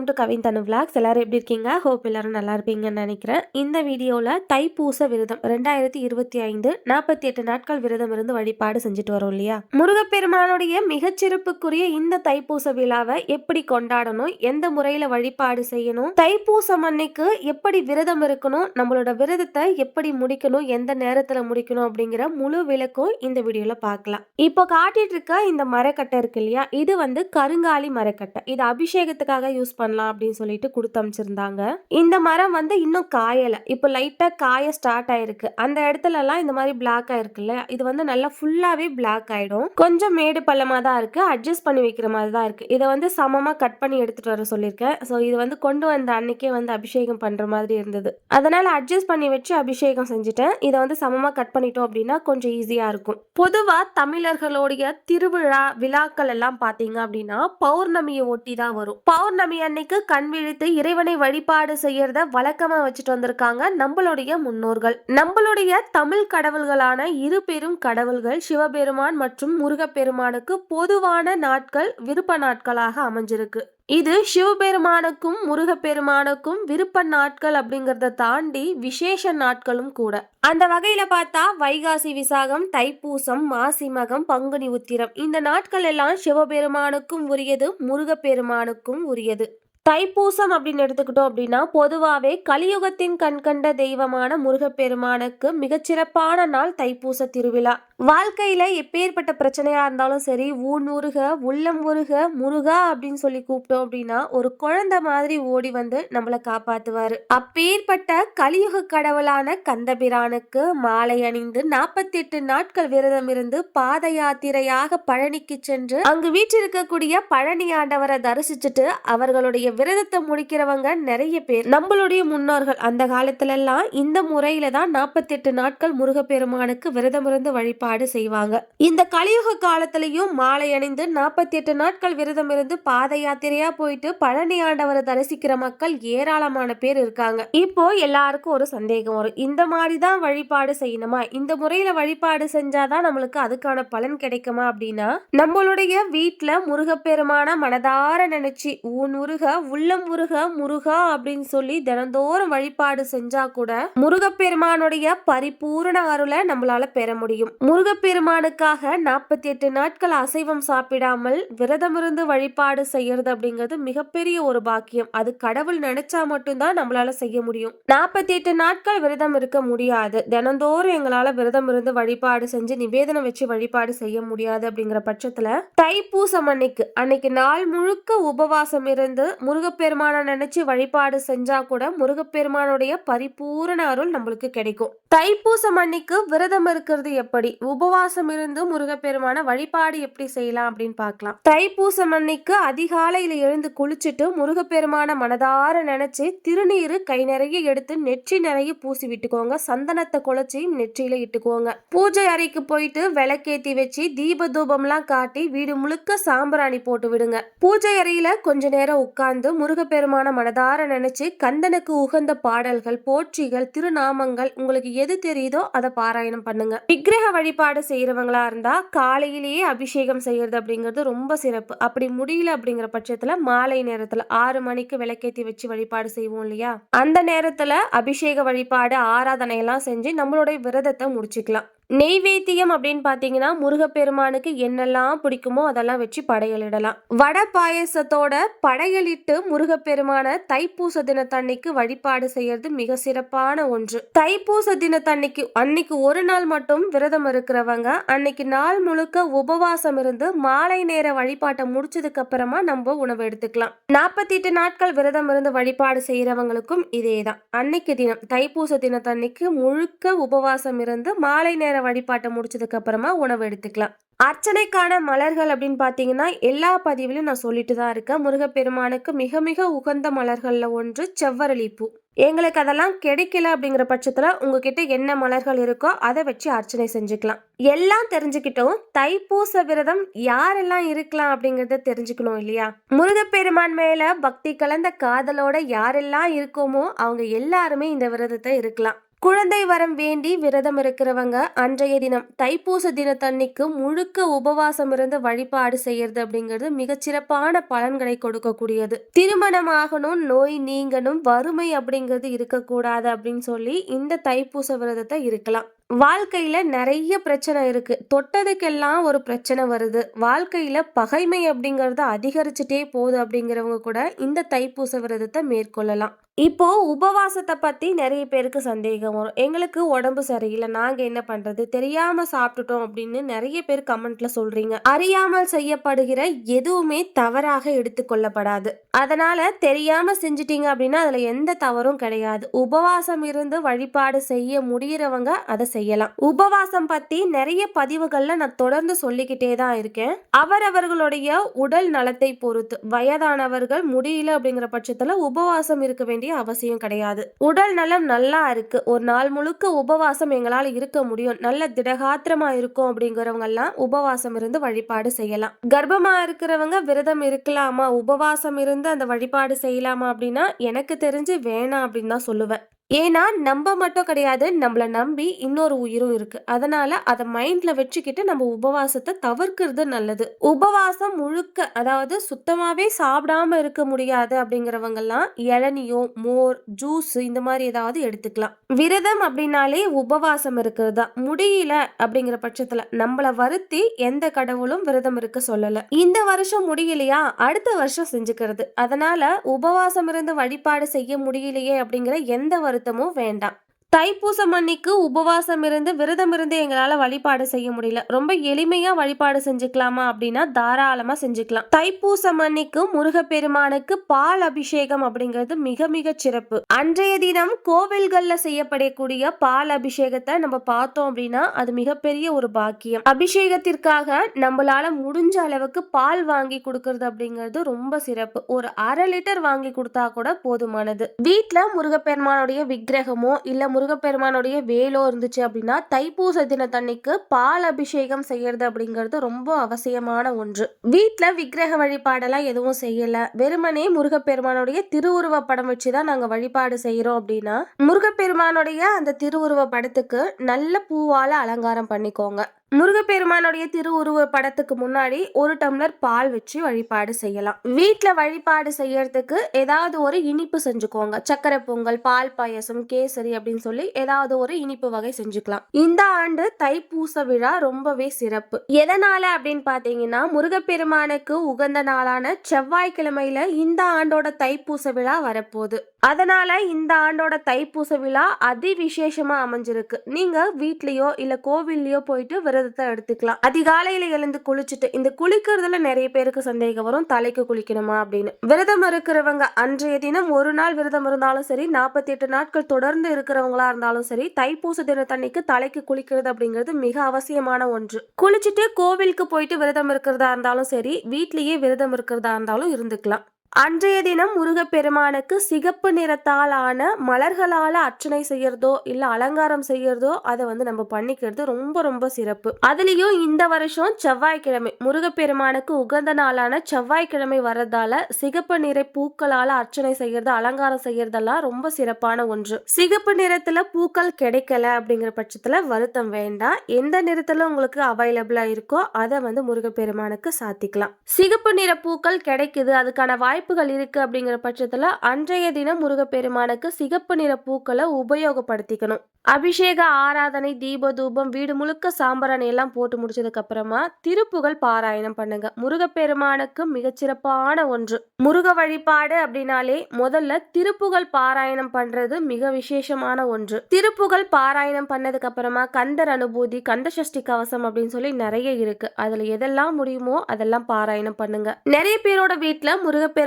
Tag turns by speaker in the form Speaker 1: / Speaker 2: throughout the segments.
Speaker 1: Welcome to Kavin Thanu vlogs எல்லாரும் எப்படி இருக்கீங்க? ஹோப் எல்லோரும் நல்லா இருப்பீங்கன்னு நினைக்கிறேன். இந்த வீடியோவில் தைப்பூச விரதம் ரெண்டாயிரத்தி இருபத்தி ஐந்து நாற்பத்தி எட்டு நாட்கள் விரதம் இருந்து வழிபாடு செஞ்சுட்டு வரோம் இல்லையா? முருகப்பெருமானுடைய மிகச்சிறப்புக்குரிய இந்த தைப்பூச விழாவை எப்படி கொண்டாடணும்? எந்த முறையில் வழிபாடு செய்யணும்? தைப்பூசம் அன்னைக்கு எப்படி விரதம் இருக்கணும்? நம்மளோட விரதத்தை எப்படி முடிக்கணும்? எந்த நேரத்தில் முடிக்கணும்? அப்படிங்கிற முழு விளக்கும் இந்த வீடியோவில் பார்க்கலாம். இப்போ காட்டிட்டு இருக்க இந்த மரக்கட்டை இருக்கு இல்லையா? இது வந்து கருங்காலி மரக்கட்டை. இது அபிஷேகத்துக்காக யூஸ் பண்ணலாம் அப்படின்னு சொல்லிட்டு கொடுத்து அமைச்சிருந்தாங்க. இந்த மரம் வந்து இன்னும் காயலை. இப்போ லைட்டாக காய ஸ்டார்ட் ஆயிருக்கு. அந்த இடத்துலலாம் இந்த மாதிரி பிளாக் ஆயிருக்குல்ல இது வந்து நல்லா ஃபுல்லாகவே பிளாக் ஆயிடும். கொஞ்சம் மேடு பள்ளமாக தான் இருக்கு. அட்ஜஸ்ட் பண்ணி வைக்கிற மாதிரி தான் இருக்கு. இதை வந்து சமமாக கட் பண்ணி எடுத்துட்டு வர சொல்லியிருக்கேன். ஸோ இது வந்து கொண்டு வந்த அன்னைக்கே வந்து அபிஷேகம் பண்ணுற மாதிரி இருந்தது. அதனால அட்ஜஸ்ட் பண்ணி வச்சு அபிஷேகம் செஞ்சுட்டேன். இதை வந்து சமமாக கட் பண்ணிட்டோம் அப்படின்னா கொஞ்சம் ஈஸியாக இருக்கும். பொதுவாக தமிழர்களுடைய திருவிழா விழாக்கள் எல்லாம் பார்த்தீங்க அப்படின்னா பௌர்ணமியை ஒட்டி தான் வரும். பௌர்ணமி அன்னைக்கு கண் விழித்து இறைவனை வழிபாடு செய்யறத வழக்கமா வச்சுட்டு வந்திருக்காங்க நம்மளுடைய முன்னோர்கள். நம்மளுடைய தமிழ் கடவுள்களான இரு பெரும் கடவுள்கள் சிவபெருமான் மற்றும் முருகப்பெருமானுக்கு பொதுவான நாட்கள் விருப்ப நாட்களாக அமைஞ்சிருக்கு. இது சிவபெருமானுக்கும் முருகப்பெருமானுக்கும் விருப்ப நாட்கள் அப்படிங்கறத தாண்டி விசேஷ நாட்களும் கூட. அந்த வகையில பார்த்தா வைகாசி விசாகம் தைப்பூசம் மாசி மகம் பங்குனி உத்திரம் இந்த நாட்கள் எல்லாம் சிவபெருமானுக்கும் உரியது முருகப்பெருமானுக்கும் உரியது. தைப்பூசம் அப்படின்னு எடுத்துக்கிட்டோம் அப்படின்னா பொதுவாகவே கலியுகத்தின் கண்கண்ட தெய்வமான முருகப்பெருமானுக்கு மிகச்சிறப்பான நாள் தைப்பூச திருவிழா. வாழ்க்கையில் எப்பேற்பட்ட பிரச்சனையாக இருந்தாலும் சரி ஊன் உருக உள்ளம் உருக முருகா அப்படின்னு சொல்லி கூப்பிட்டோம் அப்படின்னா ஒரு குழந்தை மாதிரி ஓடி வந்து நம்மளை காப்பாற்றுவார் அப்பேற்பட்ட கலியுக கடவுளான கந்தபிரானுக்கு மாலை அணிந்து நாற்பத்தெட்டு நாட்கள் விரதம் இருந்து பாத யாத்திரையாக பழனிக்கு சென்று அங்கு வீற்றிருக்கக்கூடிய பழனி ஆண்டவரை தரிசிச்சுட்டு அவர்களுடைய விரதத்தை முடிக்கிறவங்க நிறைய பேர். நம்மளுடைய முன்னோர்கள் அந்த காலத்துல எல்லாம் இந்த முறையில தான் நாற்பத்தி எட்டு நாட்கள் முருகப்பெருமானுக்கு விரதம் இருந்து வழிபாடு செய்வாங்க. இந்த கலியுக காலத்திலையும் மாலை அணிந்து நாற்பத்தி எட்டு நாட்கள் விரதம் இருந்து பாத யாத்திரையா போயிட்டு பழனி ஆண்டவரை தரிசிக்கிற மக்கள் ஏராளமான பேர் இருக்காங்க. இப்போ எல்லாருக்கும் ஒரு சந்தேகம் வரும். இந்த மாதிரி தான் வழிபாடு செய்யணுமா? இந்த முறையில வழிபாடு செஞ்சாதான் நம்மளுக்கு அதுக்கான பலன் கிடைக்குமா அப்படின்னா நம்மளுடைய வீட்டுல முருகப்பெருமான மனதார நினைச்சு ஊன் உருக உள்ளம் முருக முருகா அப்படின்னு சொல்லி தினந்தோறும் வழிபாடு செஞ்சா கூட முருகப்பெருமானுடைய பரிபூரண அருளை நம்மளால பெற முடியும். முருகப்பெருமானுக்காக நாற்பத்தி எட்டு நாட்கள் அசைவம் சாப்பிடாமல் விரதம் இருந்து வழிபாடு செய்யறது அப்படிங்கிறது மிகப்பெரிய ஒரு பாக்கியம். அது கடவுள் நினைச்சா மட்டும்தான் நம்மளால செய்ய முடியும். நாற்பத்தி எட்டு நாட்கள் விரதம் இருக்க முடியாது. தினந்தோறும் எங்களால விரதம் இருந்து வழிபாடு செஞ்சு நிவேதனம் வச்சு வழிபாடு செய்ய முடியாது அப்படிங்கிற பட்சத்துல தைப்பூசம் அன்னைக்கு. அன்னைக்கு நாள் முழுக்க உபவாசம் இருந்து முருகப்பெருமானை நினைச்சு வழிபாடு செஞ்சா கூட முருகப்பெருமானுடைய பரிபூரண அருள் நம்மளுக்கு கிடைக்கும். தைப்பூசம் அன்னைக்கு விரதம் இருக்கிறது எப்படி? உபவாசம் இருந்து முருகப்பெருமான வழிபாடு எப்படி செய்யலாம் அப்படின்னு பார்க்கலாம். தைப்பூசம் அன்னைக்கு அதிகாலையில எழுந்து குளிச்சுட்டு முருகப்பெருமான மனதார நினைச்சு திருநீரு கை நிறைய எடுத்து நெற்றி நிறைய பூசி விட்டுக்கோங்க. சந்தனத்தை குளச்சி நெற்றியில இட்டுக்கோங்க. பூஜை அறைக்கு போயிட்டு விளக்கேத்தி வச்சு தீப தூபம்லாம் காட்டி வீடு முழுக்க சாம்பிராணி போட்டு விடுங்க. பூஜை அறையில கொஞ்ச நேரம் உட்கார்ந்து முருகப்பெருமான மனதார நினைச்சு கந்தனுக்கு உகந்த பாடல்கள் போற்றிகள் திருநாமங்கள் உங்களுக்கு எது தெரியுதோ அதை பாராயணம் பண்ணுங்க. விக்கிரக வழிபாடு செய்யறவங்களா இருந்தா காலையிலேயே அபிஷேகம் செய்யறது அப்படிங்கிறது ரொம்ப சிறப்பு. அப்படி முடியல அப்படிங்கிற பட்சத்துல மாலை நேரத்துல ஆறு மணிக்கு விளக்கேத்தி வச்சு வழிபாடு செய்வோம் இல்லையா? அந்த நேரத்துல அபிஷேக வழிபாடு ஆராதனை எல்லாம் செஞ்சு நம்மளுடைய விரதத்தை முடிச்சுக்கலாம். நெய்வேத்தியம் அப்படின்னு பார்த்தீங்கன்னா முருகப்பெருமானுக்கு என்னெல்லாம் பிடிக்குமோ அதெல்லாம் வச்சு படையலிடலாம். வட பாயசத்தோட படையலிட்டு முருகப்பெருமான தைப்பூச தினத்தன்னைக்கு வழிபாடு செய்யறது மிக சிறப்பான ஒன்று. தைப்பூச தினத்தன்னைக்கு அன்னைக்கு ஒரு நாள் மட்டும் விரதம் இருக்கிறவங்க அன்னைக்கு நாள் முழுக்க உபவாசம் இருந்து மாலை நேர வழிபாட்டை முடிச்சதுக்கு அப்புறமா நம்ம உணவு எடுத்துக்கலாம். நாற்பத்தி எட்டு நாட்கள் விரதம் இருந்து வழிபாடு செய்யறவங்களுக்கும் இதே தான் அன்னைக்கு தினம் தைப்பூச தினத்தன்னைக்கு முழுக்க உபவாசம் இருந்து மாலை நேர வழிபாட்டை முடிச்சதுக்கு அப்புறமா உணவு எடுத்துக்கலாம். அர்ச்சனைக்கான மலர்கள் அப்படின்னு பார்த்தீங்கன்னா எல்லா பதிவிலும் நான் சொல்லிட்டு தான் இருக்கேன். முருகப்பெருமானுக்கு மிக மிக உகந்த மலர்களில் ஒன்று செவ்வரளி பூ எங்களுக்கு அதெல்லாம் கிடைக்கல அப்படிங்கிற பட்சத்தில் உங்ககிட்ட என்ன மலர்கள் இருக்கோ அதை வச்சு அர்ச்சனை செஞ்சுக்கலாம். எல்லாம் தெரிஞ்சுக்கிட்டோம். தைப்பூச விரதம் யாரெல்லாம் இருக்கலாம் அப்படிங்கிறத தெரிஞ்சுக்கணும் இல்லையா? முருகப்பெருமான் மேல பக்தி கலந்த காதலோட யாரெல்லாம் இருக்கோமோ அவங்க எல்லாருமே இந்த விரதத்தை இருக்கலாம். குழந்தை வரம் வேண்டி விரதம் இருக்கிறவங்க அன்றைய தினம் தைப்பூச தினத்தன்னைக்கு முழுக்க உபவாசம் இருந்து வழிபாடு செய்யறது அப்படிங்கிறது மிகச்சிறப்பான பலன்களை கொடுக்கக்கூடியது. திருமணம் ஆகணும் நோய் நீங்கணும் வறுமை அப்படிங்கிறது இருக்கக்கூடாது அப்படின்னு சொல்லி இந்த தைப்பூச விரதத்தை இருக்கலாம். வாழ்க்கையில நிறைய பிரச்சனை இருக்கு. தொட்டதுக்கெல்லாம் ஒரு பிரச்சனை வருது. வாழ்க்கையில பகைமை அப்படிங்கறது அதிகரிச்சுட்டே போகுது அப்படிங்கிறவங்க கூட இந்த தைப்பூச விரதத்தை மேற்கொள்ளலாம். இப்போ உபவாசத்தை பத்தி நிறைய பேருக்கு சந்தேகம் வரும். எங்களுக்கு உடம்பு சரியில்லை நாங்க என்ன பண்றது? தெரியாம சாப்பிட்டுட்டோம் அப்படின்னு நிறைய பேர் கமெண்ட்ல சொல்றீங்க. அறியாமல் செய்யப்படுகிற எதுவுமே தவறாக எடுத்துக்கொள்ளப்படாது. அதனால தெரியாம செஞ்சிட்டீங்க அப்படின்னா அதுல எந்த தவறும் கிடையாது. உபவாசம் இருந்து வழிபாடு செய்ய முடியறவங்க அதை செய்யலாம். உபவாசம் பத்தி நிறைய பதிவுகள்ல நான் தொடர்ந்து சொல்லிக்கிட்டே தான் இருக்கேன். அவரவர்களுடைய உடல் நலத்தை பொறுத்து வயதானவர்கள் முடியல அப்படிங்கிற பட்சத்துல உபவாசம் இருக்க வேண்டிய அவசியம் கிடையாது. உடல் நலம் நல்லா இருக்கு. ஒரு நாள் முழுக்க உபவாசம் எங்களால் இருக்க முடியும். நல்ல திடகாத்திரமா இருக்கும் அப்படிங்கிறவங்க எல்லாம் உபவாசம் இருந்து வழிபாடு செய்யலாம். கர்ப்பமா இருக்கிறவங்க விரதம் இருக்கலாமா? உபவாசம் இருந்து அந்த வழிபாடு செய்யலாமா அப்படின்னா எனக்கு தெரிஞ்சு வேணாம் அப்படின்னு தான் சொல்லுவேன். ஏன்னா நம்ம மட்டும் கிடையாது நம்மளை நம்பி இன்னொரு உயிரும் இருக்கு. அதனால அதை மைண்ட்ல வச்சுக்கிட்டு நம்ம உபவாசத்தை தவிர்க்கிறது நல்லது. உபவாசம் முழுக்க அதாவது சுத்தமாவே சாப்பிடாம இருக்க முடியாது அப்படிங்கிறவங்கலாம் இளநியோ மோர் ஜூஸ் இந்த மாதிரி ஏதாவது எடுத்துக்கலாம். விரதம் அப்படின்னாலே உபவாசம் இருக்கிறது தான். முடியல அப்படிங்கிற பட்சத்துல நம்மளை வருத்தி எந்த கடவுளும் விரதம் இருக்க சொல்லல. இந்த வருஷம் முடியலையா? அடுத்த வருஷம் செஞ்சுக்கிறது. அதனால உபவாசம் இருந்து வழிபாடு செய்ய முடியலையே அப்படிங்கிற எந்த வருத்தமும் வேண்டாம். தைப்பூசம் அன்னைக்கு உபவாசம் இருந்து விரதம் இருந்து எங்களால் வழிபாடு செய்ய முடியல. ரொம்ப எளிமையாக வழிபாடு செஞ்சுக்கலாமா அப்படின்னா தாராளமாக செஞ்சுக்கலாம். தைப்பூசம் அன்னைக்கு முருகப்பெருமானுக்கு பால் அபிஷேகம் அப்படிங்கிறது மிக மிக சிறப்பு. அன்றைய தினம் கோவில்களில் செய்யப்படக்கூடிய பால் அபிஷேகத்தை நம்ம பார்த்தோம் அப்படின்னா அது மிகப்பெரிய ஒரு பாக்கியம். அபிஷேகத்திற்காக நம்மளால முடிஞ்ச அளவுக்கு பால் வாங்கி கொடுக்கறது அப்படிங்கிறது ரொம்ப சிறப்பு. ஒரு அரை லிட்டர் வாங்கி கொடுத்தா கூட போதுமானது. வீட்டில் முருகப்பெருமானுடைய விக்கிரகமோ இல்லை முருகப்பெருமானுடைய வேலோ இருந்துச்சு அப்படின்னா தைப்பூச தினத்தன்னைக்கு பால் அபிஷேகம் செய்யறது அப்படிங்கிறது ரொம்ப அவசியமான ஒன்று. வீட்டில் விக்கிரக வழிபாடெல்லாம் எதுவும் செய்யலை. வெறுமனே முருகப்பெருமானுடைய திருவுருவ படம் வச்சு தான் நாங்கள் வழிபாடு செய்கிறோம் அப்படின்னா முருகப்பெருமானுடைய அந்த திருவுருவ படத்துக்கு நல்ல பூவால் அலங்காரம் பண்ணிக்கோங்க. முருகப்பெருமானுடைய திருவுருவ படத்துக்கு முன்னாடி ஒரு டம்ளர் பால் வச்சு வழிபாடு செய்யலாம். வீட்டில் வழிபாடு செய்யறதுக்கு ஏதாவது ஒரு இனிப்பு செஞ்சுக்கோங்க. சக்கரை பொங்கல் பால் பாயசம் கேசரி அப்படின்னு சொல்லி ஏதாவது ஒரு இனிப்பு வகை செஞ்சுக்கலாம். இந்த ஆண்டு தைப்பூச விழா ரொம்பவே சிறப்பு. எதனால அப்படின்னு பார்த்தீங்கன்னா முருகப்பெருமானுக்கு உகந்த நாளான செவ்வாய்க்கிழமையில இந்த ஆண்டோட தைப்பூச விழா வரப்போகுது. அதனால் இந்த ஆண்டோட தைப்பூச விழா அதி விசேஷமாக அமைஞ்சிருக்கு. நீங்கள் வீட்லேயோ இல்லை கோவில்லையோ போயிட்டு விரதத்தை எடுத்துக்கலாம். அதிகாலையில் எழுந்து குளிச்சுட்டு இந்த குளிக்கிறதுல நிறைய பேருக்கு சந்தேகம் வரும். தலைக்கு குளிக்கணுமா அப்படின்னு. விரதம் இருக்கிறவங்க அன்றைய தினம் ஒரு நாள் விரதம் இருந்தாலும் சரி நாற்பத்தி எட்டு நாட்கள் தொடர்ந்து இருக்கிறவங்களா இருந்தாலும் சரி தைப்பூச தினத்தன்னைக்கு தலைக்கு குளிக்கிறது அப்படிங்கிறது மிக அவசியமான ஒன்று. குளிச்சுட்டு கோவிலுக்கு போயிட்டு விரதம் இருக்கிறதா இருந்தாலும் சரி வீட்லேயே விரதம் இருக்கிறதா இருந்தாலும் இருந்துக்கலாம். அன்றைய தினம் முருகப்பெருமானுக்கு சிகப்பு நிறத்தால் ஆன மலர்களால் அர்ச்சனை செய்யறதோ இல்லை அலங்காரம் செய்யறதோ அதை வந்து நம்ம பண்ணிக்கிறது ரொம்ப ரொம்ப சிறப்பு. அதுலேயும் இந்த வருஷம் செவ்வாய்க்கிழமை முருகப்பெருமானுக்கு உகந்த நாளான செவ்வாய்க்கிழமை வர்றதால சிகப்பு நிற பூக்களால் அர்ச்சனை செய்யறது அலங்காரம் செய்யறதெல்லாம் ரொம்ப சிறப்பான ஒன்று. சிகப்பு நிறத்துல பூக்கள் கிடைக்கல அப்படிங்கிற பட்சத்துல வருத்தம் வேண்டாம். எந்த நிறத்துல உங்களுக்கு அவைலபிளா இருக்கோ அதை வந்து முருகப்பெருமானுக்கு சாத்திக்கலாம். சிகப்பு நிற பூக்கள் கிடைக்குது அதுக்கான வாய்ப்பு வாய்ப்புகள் இருக்கு அப்படிங்கிற பட்சத்துல அன்றைய தினம் முருகப்பெருமானுக்கு சிகப்பு நிற பூக்களை உபயோகப்படுத்திக்கணும். அபிஷேக ஆராதனை தீப தூபம் வீடு முழுக்க சாம்பிராணி எல்லாம் போட்டு முடிச்சதுக்கு அப்புறமா திருப்புகள் பாராயணம் பண்ணுங்க. முருகப்பெருமானுக்கு மிகச்சிறப்பான ஒன்று. முருக வழிபாடு அப்படின்னாலே முதல்ல திருப்புகள் பாராயணம் பண்றது மிக விசேஷமான ஒன்று. திருப்புகள் பாராயணம் பண்ணதுக்கு அப்புறமா கந்தர் அனுபூதி கந்த சஷ்டி கவசம் அப்படின்னு சொல்லி நிறைய இருக்கு. அதுல எதெல்லாம் முடியுமோ அதெல்லாம் பாராயணம் பண்ணுங்க. நிறைய பேரோட வீட்டுல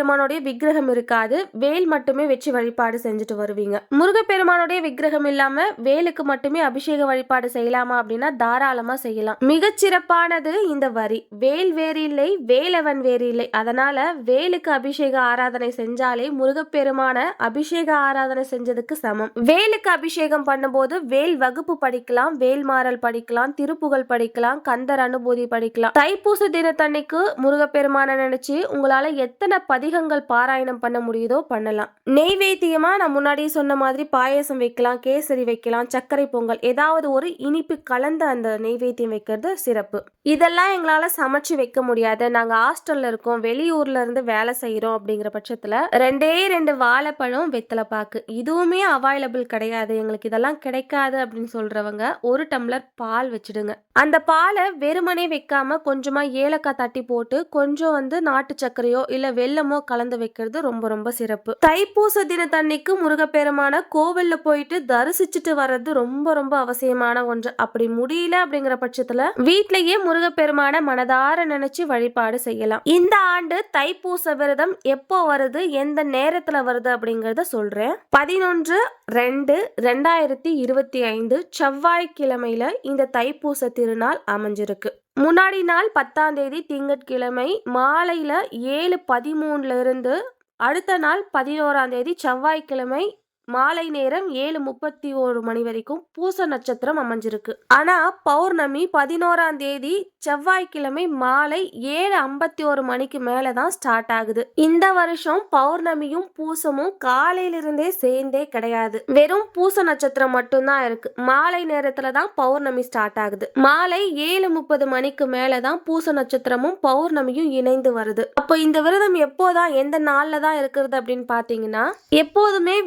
Speaker 1: முருகப்பெருமானுடைய விக்கிரகம் இருக்காது. வேல் மட்டுமே வச்சு வழிபாடு செஞ்சுட்டு வருவீங்க. முருகப்பெருமானுடைய விக்கிரகம் இல்லாம வேலுக்கு மட்டுமே அபிஷேக வழிபாடு செய்யலாமா அப்படின்னா தாராளமா செய்யலாம். மிகச்சிறப்பானது இந்த வரி. வேல் வேறு இல்லை வேலவன் வேறு இல்லை அதனால வேலுக்கு அபிஷேக ஆராதனை செஞ்சாலே முருகப்பெருமான அபிஷேக ஆராதனை செஞ்சதுக்கு சமம். வேலுக்கு அபிஷேகம் பண்ணும்போது வேல் வகுப்பு படிக்கலாம் வேல்மாறல் படிக்கலாம் திருப்புகழ் படிக்கலாம் கந்தர் அனுபூதி படிக்கலாம். தைப்பூச தினத்தன்னைக்கு முருகப்பெருமான நினைச்சு உங்களால எத்தனை பதிக பதிகங்கள் பாராயணம் பண்ண முடியுதோ பண்ணலாம். நெய்வேத்தியமா? நான் முன்னாடியே சொன்ன மாதிரி பாயசம் வைக்கலாம் கேசரி வைக்கலாம் சர்க்கரை பொங்கல் ஏதாவது ஒரு இனிப்பு கலந்த அந்த நெய்வேத்தியம் வைக்கிறது சிறப்பு. இதெல்லாம் எங்களால சமைச்சு வைக்க முடியாது. நாங்க ஹாஸ்டல்ல இருக்கோம் வெளியூர்ல இருந்து வேலை செய்யறோம் அப்படிங்கிற பட்சத்துல ரெண்டே ரெண்டு வாழைப்பழம் வெத்தலை பாக்கு. இதுவுமே அவைலபிள் கிடையாது. எங்களுக்கு இதெல்லாம் கிடைக்காது அப்படின்னு சொல்றவங்க ஒரு டம்ளர் பால் வச்சிடுங்க. அந்த பாலை வெறுமனே வைக்காம கொஞ்சமா ஏலக்காய் தட்டி போட்டு கொஞ்சம் வந்து நாட்டு சர்க்கரையோ இல்ல வெல்லமோ கலந்து வைக்கிறது ரொம்ப ரொம்ப சிறப்பு. தைப்பூச தினத்தன்னைக்கு முருகப்பெருமான கோவில்ல போயிட்டு தரிசிச்சுட்டு வர்றது ரொம்ப ரொம்ப அவசியமான ஒன்று. அப்படி முடியல அப்படிங்கிற பட்சத்துல வீட்லயே முருகப்பெருமான மனதார நினைச்சு வழிபாடு செய்யலாம். இந்த ஆண்டு தைப்பூச விரதம் எப்போ வருது எந்த நேரத்துல வருது அப்படிங்கறத சொல்றேன். பதினொன்று ரெண்டு ரெண்டாயிரத்தி இருபத்தி ஐந்து செவ்வாய்க்கிழமையில இந்த தைப்பூச திருநாள் அமைஞ்சிருக்கு. முன்னாடி நாள் பத்தாம் தேதி திங்கட்கிழமை மாலையில் ஏழு பதிமூணுலேருந்து அடுத்த நாள் பதினோராம் தேதி செவ்வாய்க்கிழமை மாலை நேரம் ஏழு முப்பத்தி ஒரு மணி வரைக்கும் பூச நட்சத்திரம் அமைஞ்சிருக்கு. ஆனா பௌர்ணமி பதினோராம் தேதி செவ்வாய்க்கிழமை மாலை ஏழு ஐம்பத்தி ஒரு மணிக்கு மேலதான் ஸ்டார்ட் ஆகுது. இந்த வருஷம் பௌர்ணமியும் பூசமும் காலையிலிருந்தே சேர்ந்தே கிடையாது. வெறும் பூச நட்சத்திரம் மட்டும்தான் இருக்கு. மாலை நேரத்துல தான் பௌர்ணமி ஸ்டார்ட் ஆகுது. மாலை ஏழு முப்பது மணிக்கு மேலதான் பூச நட்சத்திரமும் பௌர்ணமியும் இணைந்து வருது. அப்போ இந்த விரதம் எப்போதான் எந்த நாள்ல தான் இருக்கிறது அப்படின்னு பாத்தீங்கன்னா எப்போதுமே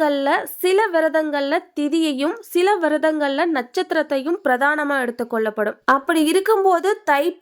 Speaker 1: விரதங்களில் சில விரதங்களில் திதியையும் சில விரதங்களில் நட்சத்திரத்தையும் பிரதானமாக எடுத்துக்கொள்ளப்படும் அப்படி இருக்கும்போது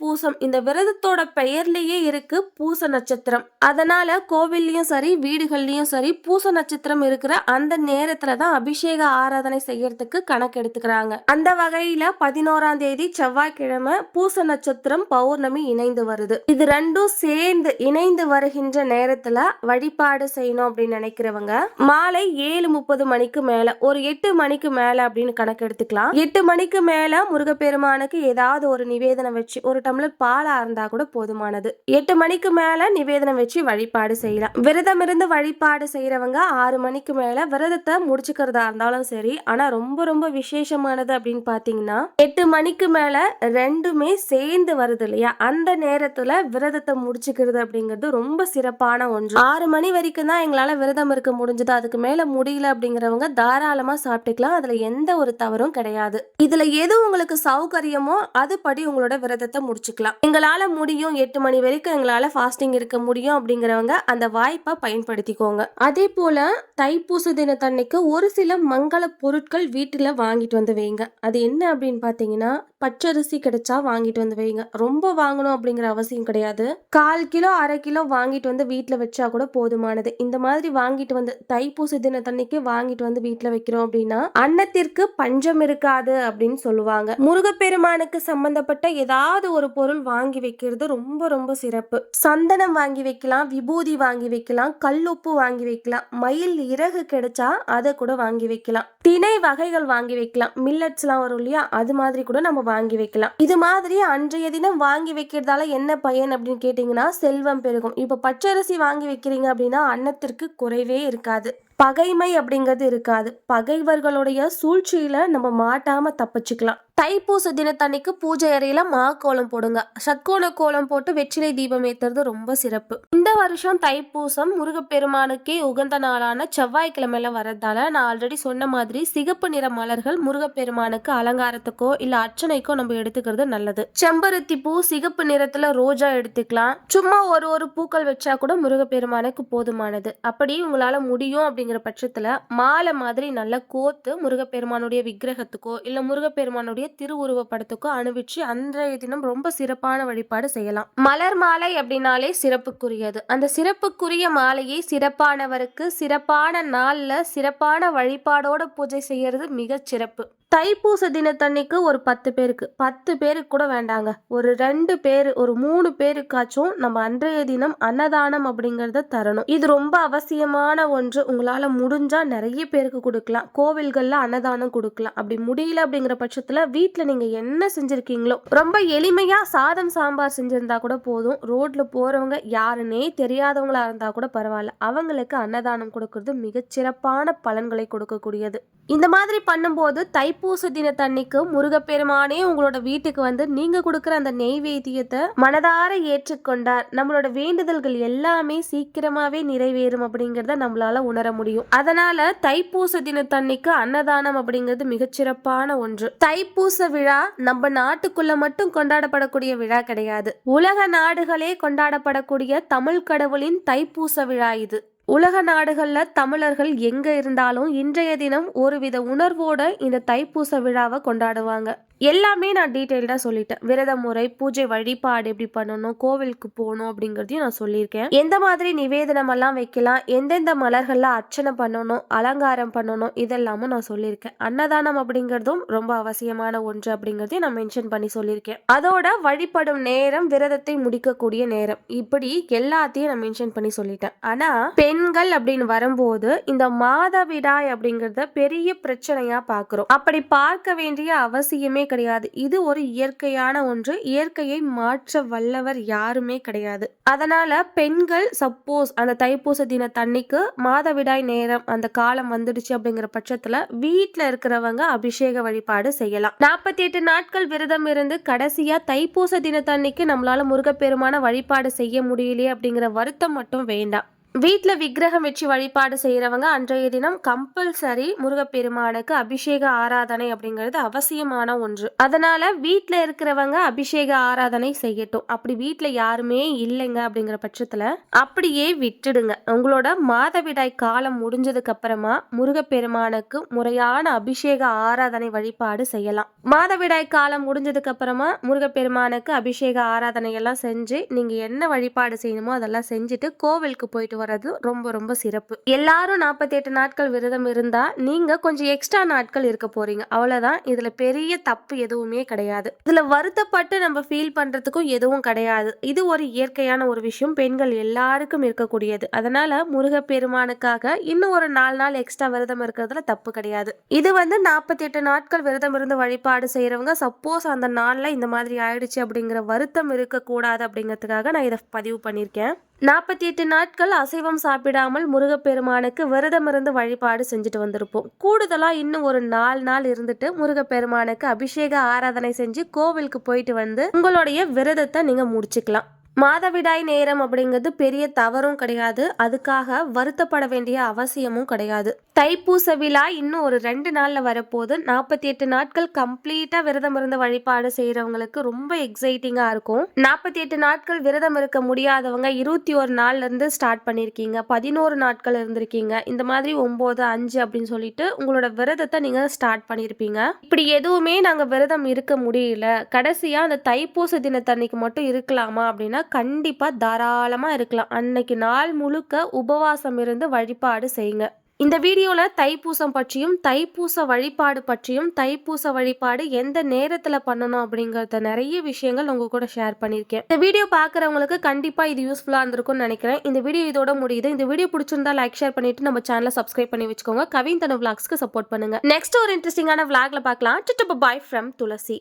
Speaker 1: பூசம் இந்த விரதத்தோட பெயர்லேயே இருக்கு பூச நட்சத்திரம். அதனால கோவில்லையும் சரி வீடுகள்லையும் சரி பூச நட்சத்திரம் இருக்கிற அந்த நேரத்துல தான் அபிஷேக ஆராதனை செய்யறதுக்கு கணக்கு எடுத்துக்கிறாங்க. அந்த வகையில பதினோராம் தேதி செவ்வாய்க்கிழமை பூச நட்சத்திரம் பௌர்ணமி இணைந்து வருது. இது ரெண்டும் சேர்ந்து இணைந்து வருகின்ற நேரத்துல வழிபாடு செய்யணும் அப்படின்னு நினைக்கிறவங்க மாலை ஏழு முப்பது மணிக்கு மேல ஒரு எட்டு மணிக்கு மேல அப்படின்னு கணக்கு எடுத்துக்கலாம். எட்டு மணிக்கு மேல முருகப்பெருமானுக்கு ஏதாவது ஒரு நிவேதனம் வச்சு ஒரு டம்ளர் பாலா இருந்தா கூட போதுமானது. எட்டு மணிக்கு மேல நிவேதனம் வச்சு வழிபாடு செய்யலாம். விரதம் இருந்து வழிபாடு செய்யறவங்க ஆறு மணிக்கு மேல விரதத்தை முடிச்சுக்கிறதா இருந்தாலும் சரி ஆனா ரொம்ப ரொம்ப விசேஷமானது அப்படின்னு பாத்தீங்கன்னா எட்டு மணிக்கு மேல ரெண்டுமே சேர்ந்து வருது இல்லையா? அந்த நேரத்துல விரதத்தை முடிச்சுக்கிறது அப்படிங்கிறது ரொம்ப சிறப்பான ஒன்று. ஆறு மணி வரைக்கும் தான் எங்களால விரதம் இருக்க முடிஞ்சது. அதுக்கு மேல முடியல அப்படிங்கிறவங்க தாராளமாக சாப்பிட்டுக்கலாம். அதில் எந்த ஒரு தவறும் கிடையாது. இதில் எது உங்களுக்கு சௌகரியமோ அதுபடி உங்களோட விரதத்தை முடிச்சுக்கலாம். எங்களால் முடியும் எட்டு மணி வரைக்கும் எங்களால் ஃபாஸ்டிங் இருக்க முடியும் அப்படிங்கிறவங்க அந்த வாய்ப்பை பயன்படுத்திக்கோங்க. அதே போல் தைப்பூச தினத்தன்னைக்கு ஒரு சில மங்கள பொருட்கள் வீட்டில் வாங்கிட்டு வந்து வைங்க. அது என்ன அப்படின்னு பார்த்தீங்கன்னா பச்சரிசி கிடைச்சா வாங்கிட்டு வந்து வைங்க. ரொம்ப வாங்கணும் அப்படிங்கிற அவசியம் கிடையாது. கால் கிலோ அரை கிலோ வாங்கிட்டு வந்து வீட்டில் வச்சா கூட போதுமானது. இந்த மாதிரி வாங்கிட்டு வந்து தைப்பூச தினத்தன்னைக்கு வாங்கிட்டு வந்து வீட்டில் வைக்கிறோம் அப்படின்னா அன்னத்திற்கு பஞ்சம் இருக்காது அப்படின்னு சொல்லுவாங்க. முருகப்பெருமானுக்கு சம்பந்தப்பட்ட ஏதாவது ஒரு பொருள் வாங்கி வைக்கிறது ரொம்ப ரொம்ப சிறப்பு. சந்தனம் வாங்கி வைக்கலாம் விபூதி வாங்கி வைக்கலாம் கல்லுப்பு வாங்கி வைக்கலாம் மயில் இறகு கிடைச்சா அதை கூட வாங்கி வைக்கலாம். திணை வகைகள் வாங்கி வைக்கலாம். மில்லட்ஸ்லாம் வரும் இல்லையா? அது மாதிரி கூட நம்ம வாங்கி வைக்கலாம். இது மாதிரி அன்றைய தினம் வாங்கி வைக்கிறதால என்ன பயன் அப்படின்னு கேட்டிங்கன்னா செல்வம் பெருகும். இப்போ பச்சரிசி வாங்கி வைக்கிறீங்க அப்படின்னா அன்னத்திற்கு குறைவே இருக்காது. பகைமை அப்படிங்கிறது இருக்காது. பகைவர்களுடைய சூழ்ச்சியில நம்ம மாட்டாம தப்பிச்சுக்கலாம். தைப்பூச தினத்தன்னைக்கு பூஜை அறையில மா கோலம் போடுங்க. சத்கோண கோலம் போட்டு வெற்றிலை தீபம் ஏத்துறது ரொம்ப சிறப்பு. இந்த வருஷம் தைப்பூசம் முருகப்பெருமானுக்கே உகந்த நாளான செவ்வாய்க்கிழமையில வரதால நான் ஆல்ரெடி சொன்ன மாதிரி சிகப்பு நிற மலர்கள் முருகப்பெருமானுக்கு அலங்காரத்துக்கோ இல்ல அர்ச்சனைக்கோ நம்ம எடுத்துக்கிறது நல்லது. செம்பருத்தி பூ சிகப்பு நிறத்துல ரோஜா எடுத்துக்கலாம். சும்மா ஒரு ஒரு பூக்கள் வச்சா கூட முருகப்பெருமானுக்கு போதுமானது. அப்படி உங்களால முடியும் அப்படிங்கிற பட்சத்துல மாலை மாதிரி நல்லா கோத்து முருகப்பெருமானுடைய விக்கிரகத்துக்கோ இல்ல முருகப்பெருமானுடைய திருவுருவ படத்துக்கோ அணிவிச்சு அன்றைய தினம் ரொம்ப சிறப்பான வழிபாடு செய்யலாம். மலர் மாலை அப்படின்னாலே சிறப்புக்குரியது. அந்த சிறப்புக்குரிய மாலையை சிறப்பானவருக்கு சிறப்பான நாள்ல சிறப்பான வழிபாடோட பூஜை செய்யறது மிகச் சிறப்பு தைப்பூச தினத்தன்னைக்கு ஒரு பத்து பேருக்கு. பத்து பேருக்கு கூட வேண்டாங்க. ஒரு ரெண்டு பேர் ஒரு மூணு பேருக்காச்சும் நம்ம அன்றைய தினம் அன்னதானம் அப்படிங்கிறத தரணும். இது ரொம்ப அவசியமான ஒன்று. உங்களால முடிஞ்சா நிறைய பேருக்கு கொடுக்கலாம். கோவில்கள்ல அன்னதானம் கொடுக்கலாம். அப்படி முடியல அப்படிங்கிற பட்சத்துல வீட்டில் நீங்க என்ன செஞ்சிருக்கீங்களோ ரொம்ப எளிமையா சாதம் சாம்பார் செஞ்சிருந்தா கூட போதும். ரோட்ல போறவங்க யாருன்னே தெரியாதவங்களா இருந்தா கூட பரவாயில்ல. அவங்களுக்கு அன்னதானம் கொடுக்கறது மிகச்சிறப்பான பலன்களை கொடுக்கக்கூடியது. இந்த மாதிரி பண்ணும்போது தை தைப்பூச தினத்தன்னைக்கு முருகப்பெருமானே உங்களோட வீட்டுக்கு வந்து நீங்க கொடுக்குற அந்த நெய்வேத்தியத்தை மனதார ஏற்றுக்கொண்டார். நம்மளோட வேண்டுதல்கள் எல்லாமே சீக்கிரமாவே நிறைவேறும் அப்படிங்கறத நம்மளால உணர முடியும். அதனால தைப்பூச தினத்தன்னைக்கு அன்னதானம் அப்படிங்கிறது மிகச்சிறப்பான ஒன்று. தைப்பூச விழா நம்ம நாட்டுக்குள்ள மட்டும் கொண்டாடப்படக்கூடிய விழா கிடையாது. உலக நாடுகளே கொண்டாடப்படக்கூடிய தமிழ் கடவுளின் தைப்பூச விழா இது. உலக நாடுகளில் தமிழர்கள் எங்கே இருந்தாலும் இன்றைய தினம் ஒருவித உணர்வோட இந்த தைப்பூச விழாவை கொண்டாடுவாங்க. எல்லாமே நான் டீட்டெயில்டாக சொல்லிட்டேன். விரத முறை பூஜை வழிபாடு எப்படி பண்ணணும் கோவிலுக்கு போகணும் அப்படிங்கிறதையும் நான் சொல்லியிருக்கேன். எந்த மாதிரி நிவேதனம் எல்லாம் வைக்கலாம் எந்தெந்த மலர்கள்லாம் அர்ச்சனை பண்ணணும் அலங்காரம் பண்ணணும் இதெல்லாமும் நான் சொல்லியிருக்கேன். அன்னதானம் அப்படிங்கிறதும் ரொம்ப அவசியமான ஒன்று அப்படிங்கிறதையும் நான் மென்ஷன் பண்ணி சொல்லியிருக்கேன். அதோட வழிபடும் நேரம் விரதத்தை முடிக்கக்கூடிய நேரம். இப்படி எல்லாத்தையும் நான் மென்ஷன் பண்ணி சொல்லிட்டேன். ஆனால் பெண்கள் அப்படின்னு வரும்போது இந்த மாதவிடாய் அப்படிங்கிறத பெரிய பிரச்சனையாக பார்க்குறோம். அப்படி பார்க்க வேண்டிய அவசியமே கிடையாது. இது ஒரு இயற்கையான ஒன்று. இயற்கையை மாற்ற வல்லவர் யாருமே கிடையாது. அதனால பெண்கள் சப்போஸ் அந்த தைப்பூச தின தண்ணிக்கு மாதவிடாய் நேரம் அந்த காலம் வந்துடுச்சு அப்படிங்கிற பட்சத்துல வீட்டுல இருக்கிறவங்க அபிஷேக வழிபாடு செய்யலாம். நாற்பத்தி எட்டு நாட்கள் விரதம் இருந்து கடைசியா தைப்பூச தினத்தன்னைக்கு நம்மளால முருகப்பெருமான வழிபாடு செய்ய முடியலையே அப்படிங்கிற வருத்தம் மட்டும் வேண்டாம். வீட்டில் விக்கிரகம் வச்சு வழிபாடு செய்கிறவங்க அன்றைய தினம் கம்பல்சரி முருகப்பெருமானுக்கு அபிஷேக ஆராதனை அப்படிங்கிறது அவசியமான ஒன்று. அதனால வீட்டில் இருக்கிறவங்க அபிஷேக ஆராதனை செய்யட்டும். அப்படி வீட்டில் யாருமே இல்லைங்க அப்படிங்கிற பட்சத்தில் அப்படியே விட்டுடுங்க. உங்களோட மாதவிடாய் காலம் முடிஞ்சதுக்கு அப்புறமா முருகப்பெருமானுக்கு முறையான அபிஷேக ஆராதனை வழிபாடு செய்யலாம். மாதவிடாய் காலம் முடிஞ்சதுக்கு அப்புறமா முருகப்பெருமானுக்கு அபிஷேக ஆராதனை எல்லாம் செஞ்சு நீங்கள் என்ன வழிபாடு செய்யணுமோ அதெல்லாம் செஞ்சுட்டு கோவிலுக்கு போயிட்டு வர்றது ரொம்ப ரொம்ப சிறப்பு. எல்லாரும் நாற்பத்தி எட்டு நாட்கள் விரதம் இருந்தால் நீங்கள் கொஞ்சம் எக்ஸ்ட்ரா நாட்கள் இருக்க போகிறீங்க அவ்வளோதான் இதில் பெரிய தப்பு எதுவுமே கிடையாது. இதில் வருத்தப்பட்டு நம்ம ஃபீல் பண்ணுறதுக்கும் எதுவும் கிடையாது. இது ஒரு இயற்கையான ஒரு விஷயம். பெண்கள் எல்லாருக்கும் இருக்கக்கூடியது. அதனால முருகப்பெருமானுக்காக இன்னும் ஒரு நாலு நாள் எக்ஸ்ட்ரா விரதம் இருக்கிறதுல தப்பு கிடையாது. இது வந்து நாற்பத்தி எட்டு நாட்கள் விரதம் இருந்து வழிபாடு செய்கிறவங்க சப்போஸ் அந்த நாளில் இந்த மாதிரி ஆயிடுச்சு அப்படிங்கிற வருத்தம் இருக்கக்கூடாது அப்படிங்கிறதுக்காக நான் இதை பதிவு பண்ணியிருக்கேன். நாற்பத்தி எட்டு நாட்கள் அசைவம் சாப்பிடாமல் முருகப்பெருமானுக்கு விரதம் இருந்து வழிபாடு செஞ்சுட்டு வந்திருப்போம். கூடுதலாக இன்னும் ஒரு நாலு நாள் இருந்துட்டு முருகப்பெருமானுக்கு அபிஷேக ஆராதனை செஞ்சு கோவிலுக்கு போயிட்டு வந்து உங்களுடைய விரதத்தை நீங்கள் முடிச்சுக்கலாம். மாதவிடாய் நேரம் அப்படிங்கிறது பெரிய தவறும் கிடையாது. அதுக்காக வருத்தப்பட வேண்டிய அவசியமும் கிடையாது. தைப்பூச விழா இன்னும் ஒரு ரெண்டு நாளில் வரப்போது நாற்பத்தி எட்டு நாட்கள் கம்ப்ளீட்டாக விரதம் இருந்து வழிபாடு செய்கிறவங்களுக்கு ரொம்ப எக்ஸைட்டிங்காக இருக்கும். நாற்பத்தி எட்டு நாட்கள் விரதம் இருக்க முடியாதவங்க இருபத்தி ஒரு நாள்லேருந்து ஸ்டார்ட் பண்ணியிருக்கீங்க பதினோரு நாட்கள் இருந்திருக்கீங்க. இந்த மாதிரி ஒம்பது அஞ்சு அப்படின்னு சொல்லிட்டு உங்களோட விரதத்தை நீங்கள் ஸ்டார்ட் பண்ணியிருப்பீங்க இப்படி எதுவுமே நாங்கள் விரதம் இருக்க முடியல. கடைசியாக அந்த தைப்பூச தினத்தன்னைக்கு மட்டும் இருக்கலாமா அப்படின்னா கண்டிப்பாக தாராளமாக இருக்கலாம். அன்னைக்கு நாள் முழுக்க உபவாசம் இருந்து வழிபாடு செய்யுங்க. இந்த வீடியோவில் தைப்பூசம் பற்றியும் தைப்பூச வழிபாடு பற்றியும் தைப்பூச வழிபாடு எந்த நேரத்தில் பண்ணணும் அப்படிங்கிறத நிறைய விஷயங்கள் உங்கள் கூட ஷேர் பண்ணியிருக்கேன். இந்த வீடியோ பார்க்குறவங்களுக்கு கண்டிப்பாக இது யூஸ்ஃபுல்லாக இருந்திருக்கும்னு நினைக்கிறேன். இந்த வீடியோ இதோட முடியுது. இந்த வீடியோ பிடிச்சிருந்தா லைக் ஷேர் பண்ணிட்டு நம்ம சேனலை சப்ஸ்கிரைப் பண்ணி வச்சுக்கோங்க. கவிந்தன விளாக்ஸ்க்கு சப்போர்ட் பண்ணுங்க. நெக்ஸ்ட் ஒரு இன்ட்ரெஸ்டிங்கான விளாக்ல பார்க்கலாம் பாய் ஃப்ரம் துளசி.